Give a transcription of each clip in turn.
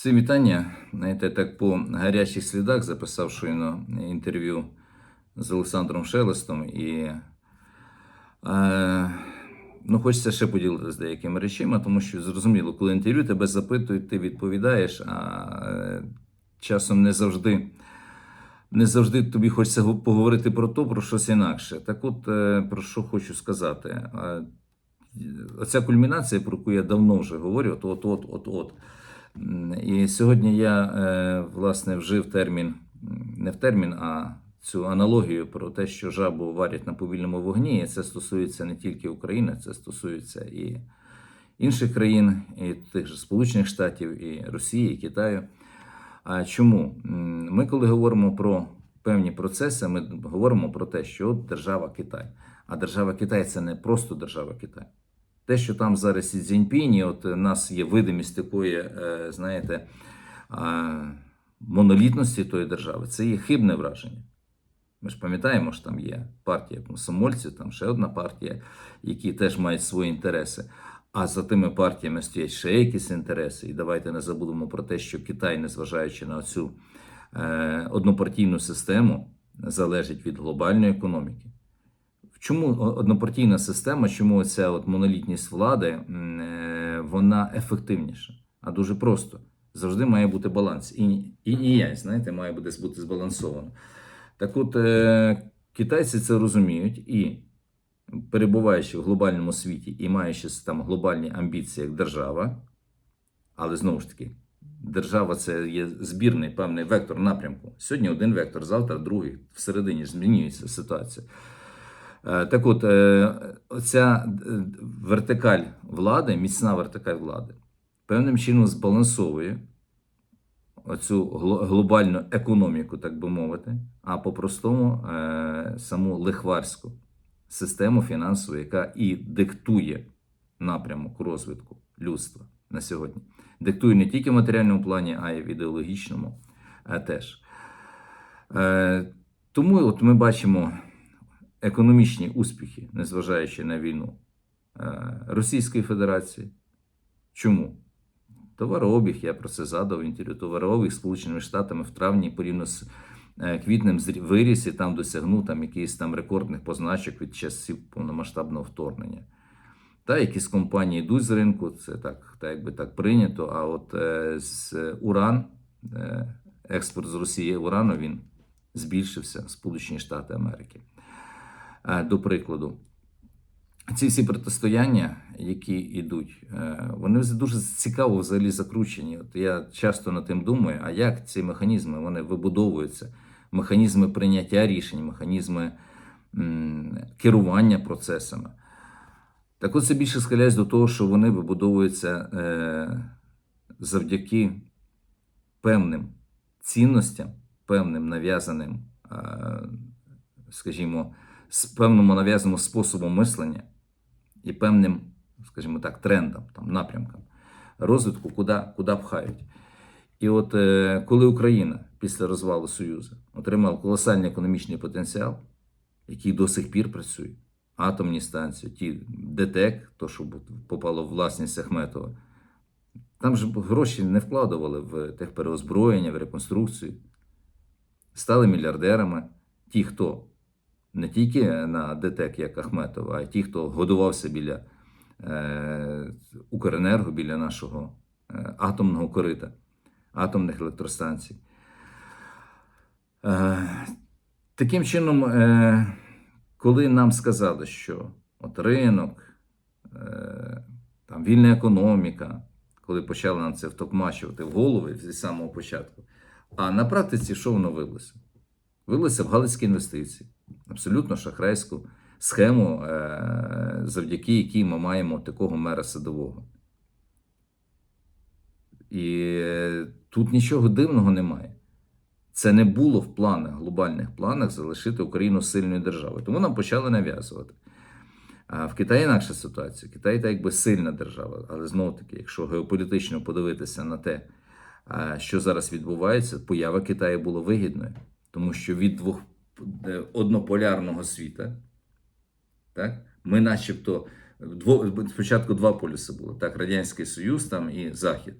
Всім вітання. Знаєте, так по гарячих слідах записав щойно інтерв'ю з Олександром Шелестом і е, ну, хочеться ще поділитися деякими речами, тому що зрозуміло, коли інтерв'ю тебе запитують, ти відповідаєш, а е, часом не завжди. Не завжди тобі хочеться поговорити про то, про щось інакше. Так от, е, про що хочу сказати. Е, Оця кульмінація, про яку я давно вже говорю, от, І сьогодні я е, власне вжив термін, не в термін, а цю аналогію про те, що жабу варять на повільному вогні. І це стосується не тільки України, це стосується і інших країн, і тих же Сполучених Штатів, і Росії, і Китаю. А чому? Ми, коли говоримо про певні процеси, ми говоримо про те, що от держава Китай. А держава Китай це не просто держава Китай. Те, що там зараз і Цзіньпінь, от у нас є видимість такої, е, знаєте, монолітності тої держави, це є хибне враження. Ми ж пам'ятаємо, що там є партія комсомольців, там ще одна партія, які теж мають свої інтереси. А за тими партіями стоять ще якісь інтереси. І давайте не забудемо про те, що Китай, незважаючи на цю е, однопартійну систему, залежить від глобальної економіки. Чому однопартійна система, чому ця от монолітність влади е, вона ефективніша? А дуже просто. Завжди має бути баланс. І, і ніясь, знаєте, має бути, бути збалансовано. Так от, е, китайці це розуміють і, перебуваючи в глобальному світі і маючи там глобальні амбіції як держава, але знову ж таки, держава це є збірний певний вектор напрямку. Сьогодні один вектор, завтра другий. Всередині ж змінюється ситуація. Е, Так от, е, оця е, вертикаль влади, міцна вертикаль влади, певним чином збалансовує оцю глобальну економіку, так би мовити, а по-простому саму лихварську систему фінансову, яка і диктує напрямок розвитку людства на сьогодні. Диктує не тільки в матеріальному плані, а й в ідеологічному теж. Тому от ми бачимо економічні успіхи, незважаючи на війну е, Російської Федерації. Чому? Товарообіг, я про це задав інтерв'ю. Товарообіг Сполученими Штатами в травні порівняно з е, квітнем виріс і там досягнув там якихось там рекордних позначок від часів повномасштабного вторгнення. Та якісь компанії йдуть з ринку, це так, так якби так прийнято. А от е, з уран, е, експорт з Росії урану він збільшився Сполучені Штати Америки. Е, До прикладу, ці всі протистояння, які йдуть, е, вони дуже цікаво взагалі закручені. От я часто над тим думаю, а як ці механізми вони вибудовуються? Механізми прийняття рішень, механізми керування процесами. Так от це більше схиляється до того, що вони вибудовуються е, завдяки певним цінностям, певним нав'язаним, скажімо, з певному нав'язаному способом мислення і певним, скажімо так, трендам, там, напрямкам розвитку, куди, куди пхають. І от е, коли Україна після розвалу Союзу отримала колосальний економічний потенціал, який до сих пір працює, атомні станції, ті ДТЕК, то, що попало в власність Ахметова, там ж гроші не вкладували в техпереозброєння, в реконструкцію. Стали мільярдерами ті, хто не тільки на ДТЕК, як Ахметов, а й ті, хто годувався біля е, Укренерго, біля нашого е, атомного корита, атомних електростанцій. Е, таким чином, е, коли нам сказали, що от ринок, е, там вільна економіка, коли почали нам це втокмачувати в голови зі самого початку, а на практиці що воно вилося? Вилося в галицькі інвестиції, абсолютно шахрайську схему, е, завдяки якій ми маємо такого мера садового. І е, тут нічого дивного немає. Це не було в планах, глобальних планах залишити Україну сильною державою. Тому нам почали нав'язувати. А в Китаї інакша ситуація. Китай так якби сильна держава, але знову таки, якщо геополітично подивитися на те, що зараз відбувається, поява Китаю була вигідною, тому що від двох однополярного світа, так, ми начебто дво, спочатку два полюси було: так, Радянський Союз там і Захід.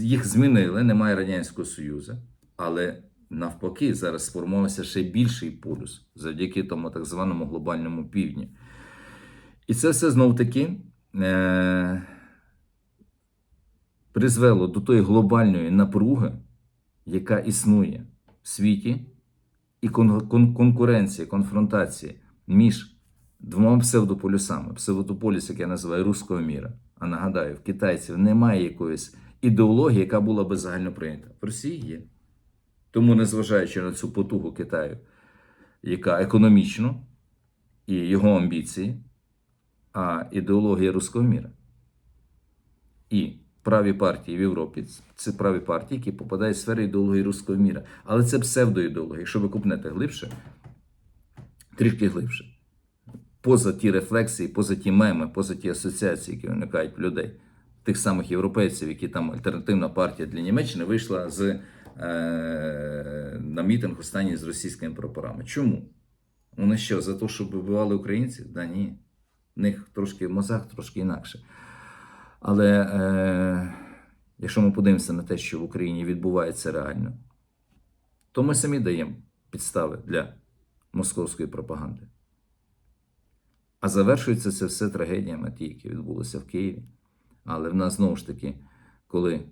їх змінили, немає Радянського Союзу, але навпаки, зараз сформувався ще більший полюс завдяки тому так званому глобальному півдню. І це все знов таки е- призвело до тої глобальної напруги, яка існує в світі, і кон- кон- конкуренції, конфронтації між двома псевдополюсами. Псевдополюс, як я називаю руського міра. А нагадаю, в китайців немає якоїсь ідеології, яка була би загально прийнята. В Росії є. Тому, незважаючи на цю потугу Китаю, яка економічно і його амбіції, а ідеологія руського міра. І праві партії в Європі це праві партії, які попадають в сферу ідеології руського міра. Але це псевдоідеологія. Якщо ви купнете глибше, трішки глибше. Поза ті рефлексії, поза ті меми, поза ті асоціації, які виникають в людей, тих самих європейців, які там альтернативна партія для Німеччини вийшла з, е, на мітинг останній з російськими прапорами. Чому? Вони що, за те, щоб вбивали українців? Да ні. В них трошки мозок, трошки інакше. Але е, якщо ми подивимося на те, що в Україні відбувається реально, то ми самі даємо підстави для московської пропаганди. А завершується це все трагедіями, ті, які відбулися в Києві. Але в нас знову ж таки, коли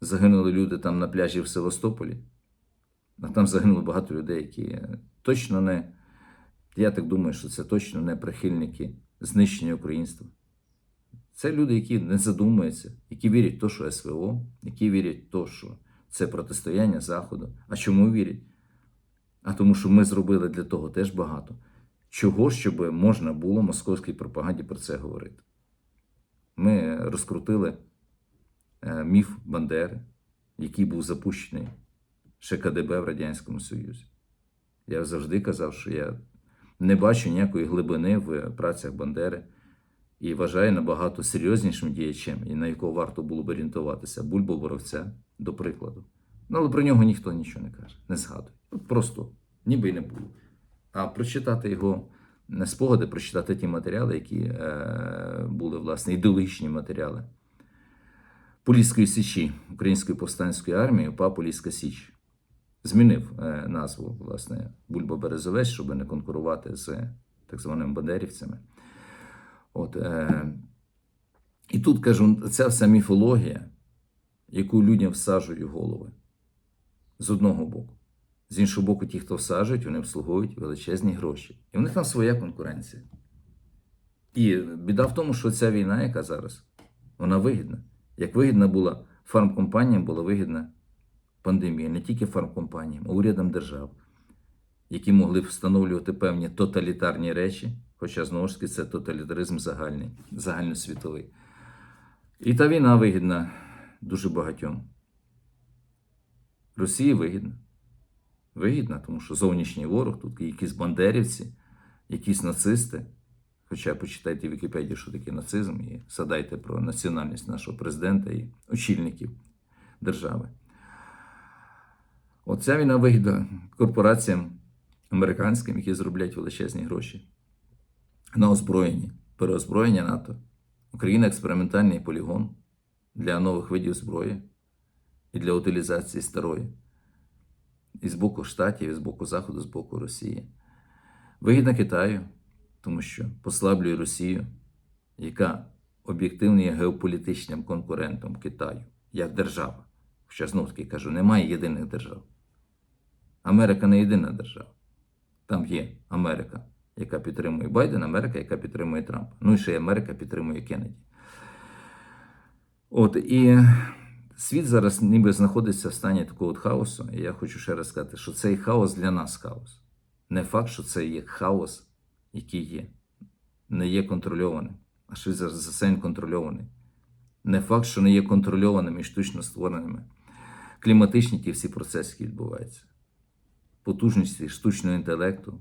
загинули люди там на пляжі в Севастополі, а там загинуло багато людей, які точно не, я так думаю, що це точно не прихильники знищення українства. Це люди, які не задумуються, які вірять в те, що СВО, які вірять те, що це протистояння Заходу. А чому вірять? А тому, що ми зробили для того теж багато. Чого, щоб можна було московській пропаганді про це говорити? Ми розкрутили е, міф Бандери, який був запущений ще КДБ в Радянському Союзі. Я завжди казав, що я не бачу ніякої глибини в працях Бандери і вважаю набагато серйознішим діячем, і на якого варто було б орієнтуватися Бульбу Боровця, до прикладу. Ну, але про нього ніхто нічого не каже, не згадує. Просто ніби й не було. А прочитати його не спогади, прочитати ті матеріали, які е, були, власне, ідеологічні матеріали Поліської Січі, Української повстанської армії, УПА Поліська Січ. Змінив е, назву, власне, Бульба Березовець, щоб не конкурувати з так званими бандерівцями. От, е, і тут кажу, ця вся міфологія, яку людям всаджують в голови з одного боку. З іншого боку, ті, хто всаджують, вони обслуговують величезні гроші. І в них там своя конкуренція. І біда в тому, що ця війна, яка зараз, вона вигідна. Як вигідна була фармкомпаніям, була вигідна пандемія, не тільки фармкомпаніям, а урядам держав, які могли встановлювати певні тоталітарні речі, хоча знову ж таки це тоталітаризм загальний, загальносвітовий. І та війна вигідна дуже багатьом. Росії вигідна. Вигідна, тому що зовнішній ворог, тут якісь бандерівці, якісь нацисти. Хоча почитайте в Вікіпедії, що таке нацизм, і згадайте про національність нашого президента і очільників держави. Оця війна вигідна корпораціям американським, які зроблять величезні гроші на озброєнні, переозброєння НАТО. Україна експериментальний полігон для нових видів зброї і для утилізації старої. І з боку Штатів, і з боку Заходу, з боку Росії. Вигідна Китаю, тому що послаблює Росію, яка об'єктивно є геополітичним конкурентом Китаю як держава. Хоча знов таки кажу, немає єдиних держав. Америка не єдина держава. Там є Америка, яка підтримує Байдена, Америка, яка підтримує Трампа. Ну і ще й Америка підтримує Кеннеді. От і світ зараз ніби знаходиться в стані такого от хаосу. І я хочу ще раз сказати, що цей хаос для нас хаос. Не факт, що це є хаос, який є, не є контрольованим, а що за все він контрольований. Не факт, що не є контрольованими і штучно створеними. Кліматичні ті всі процеси, які відбуваються. Потужності штучного інтелекту,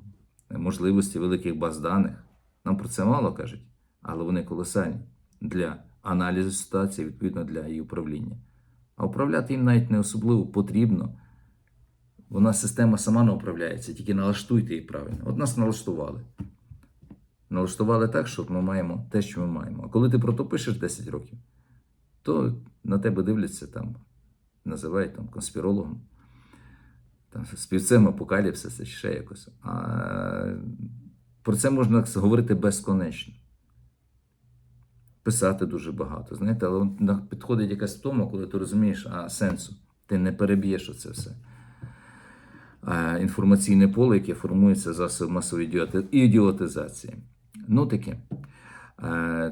можливості великих баз даних. Нам про це мало кажуть, але вони колосальні для аналізу ситуації, відповідно для її управління. А управляти їм навіть не особливо потрібно. Вона система сама не управляється, тільки налаштуйте її правильно. От нас налаштували. Налаштували так, що ми маємо те, що ми маємо. А коли ти про то пишеш 10 років, то на тебе дивляться там, називають там конспірологом, там, співцем апокаліпсиса чи ще якось. А про це можна говорити безконечно. Писати дуже багато, знаєте, але підходить якась втома, коли ти розумієш, а сенсу, ти не переб'єш оце все. А інформаційне поле, яке формується засобом масової ідіотизації. Ну таке. Е,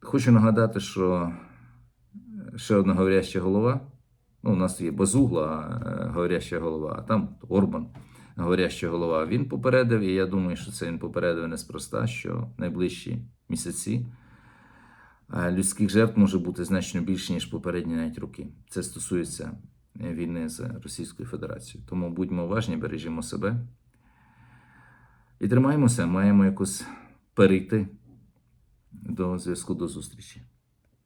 Хочу нагадати, що ще одна говоряща голова. Ну, у нас є Базугла, е, говоряща голова, а там Орбан, говоряща голова. Він попередив, і я думаю, що це він попередив неспроста, що найближчі місяці е, людських жертв може бути значно більше, ніж попередні навіть роки. Це стосується е, війни з Російською Федерацією. Тому будьмо уважні, бережімо себе і тримаємося, маємо якось перейти до зв'язку до зустрічі.